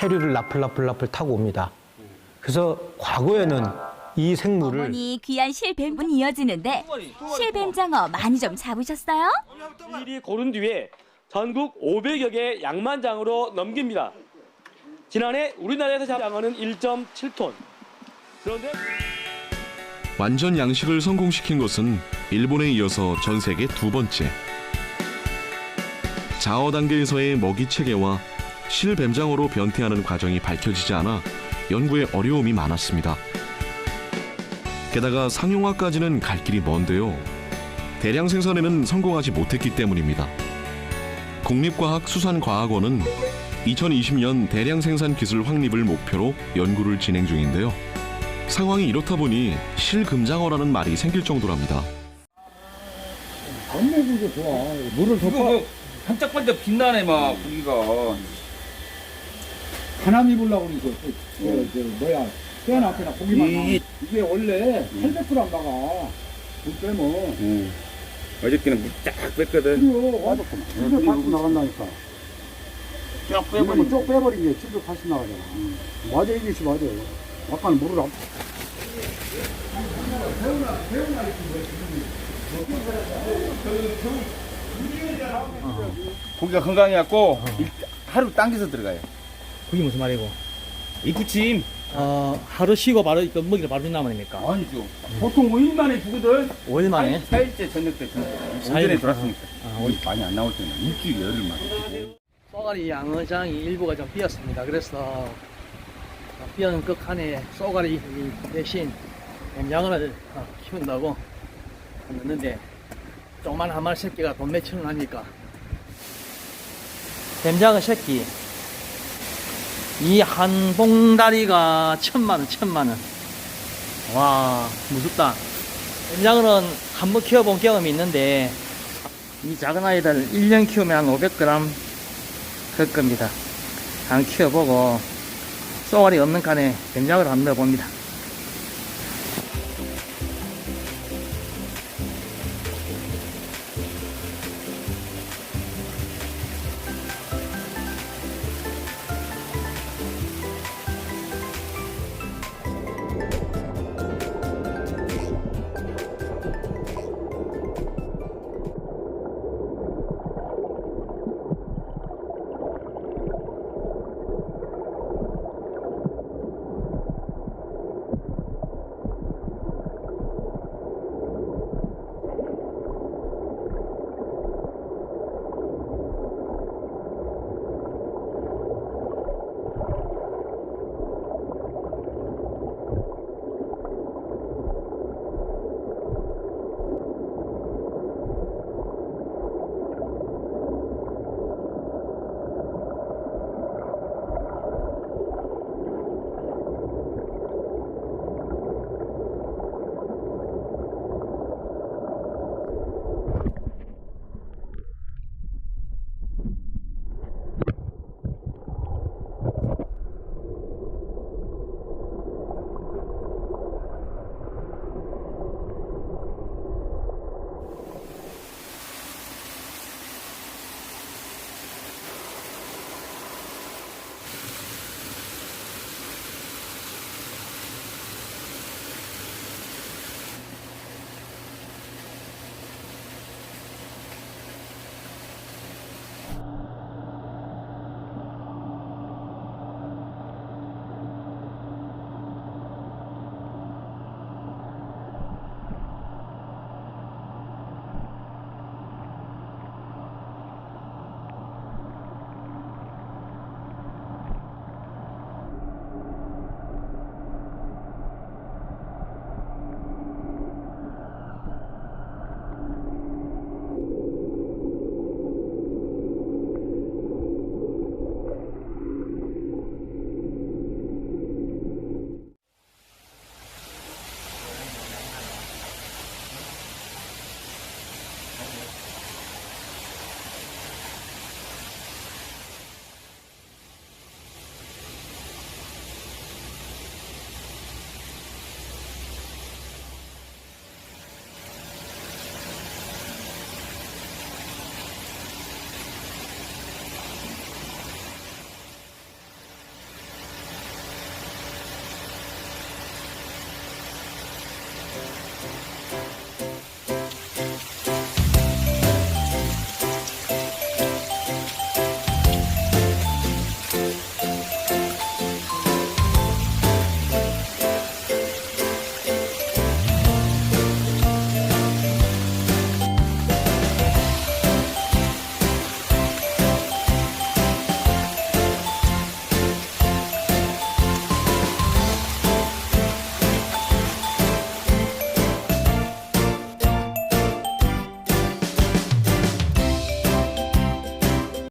해류를 나풀나풀나풀 타고 옵니다. 그래서 과거에는 이 생물을 어머니 귀한 실뱀분 이어지는데 실뱀 장어 많이 좀 잡으셨어요? 일이 고른 뒤에 전국 500여 개 양만장으로 넘깁니다. 지난해 우리나라에서 잡은 장어는 1.7톤. 그런데 완전 양식을 성공시킨 것은 일본에 이어서 전 세계 두 번째. 자어 단계에서의 먹이 체계와 실뱀장어로 변태하는 과정이 밝혀지지 않아 연구에 어려움이 많았습니다. 게다가 상용화까지는 갈 길이 먼데요. 대량 생산에는 성공하지 못했기 때문입니다. 국립과학수산과학원은 2020년 대량 생산 기술 확립을 목표로 연구를 진행 중인데요. 상황이 이렇다 보니 실금장어라는 말이 생길 정도랍니다. 건네기도 좋아. 물을 빠, 뭐 반짝반짝 빛나네 막 고기가 하남 입으려고 이거, 그, 저, 뭐야, 깨안 앞에나 고기만. 이- 이게 원래 800g 나가. 물 빼면. 어저께는 물쫙 뺐거든 그래요. 와도 780 나간다니까. 쫙 이거는 쭉 빼버린 게 780 나가잖아. 맞아, 이것이 맞아요. 약간 물을 앞, 고기가 건강해갖고 일- 하루 당겨서 들어가요 그게 무슨 말이고? 이 부침. 어, 하루 쉬고 바로 그 먹이를 바로 준다는 말입니까? 아니죠. 보통 5일 만에 주거든. 5일 만에? 4일째 저녁 때 저녁 사일 오전에 돌았으니까. 아, 거의 많이 안 나올 때는 일주일 열흘 만에 쏘가리 양어장이 일부가 좀 비었습니다. 그래서 비어는 끝칸에 쏘가리 대신 양어를 어, 키운다고 했는데 조그만 한 마리 새끼가 돈 몇천 원 하니까. 뱀장어 새끼 이 한 봉다리가 천만 원 천만 원 와 무섭다 뱀장어는 한 번 키워본 경험이 있는데 이 작은 아이들 1년 키우면 한 500g 클 겁니다. 한번 키워보고 쏘가리 없는 칸에 뱀장어를 한번 넣어봅니다.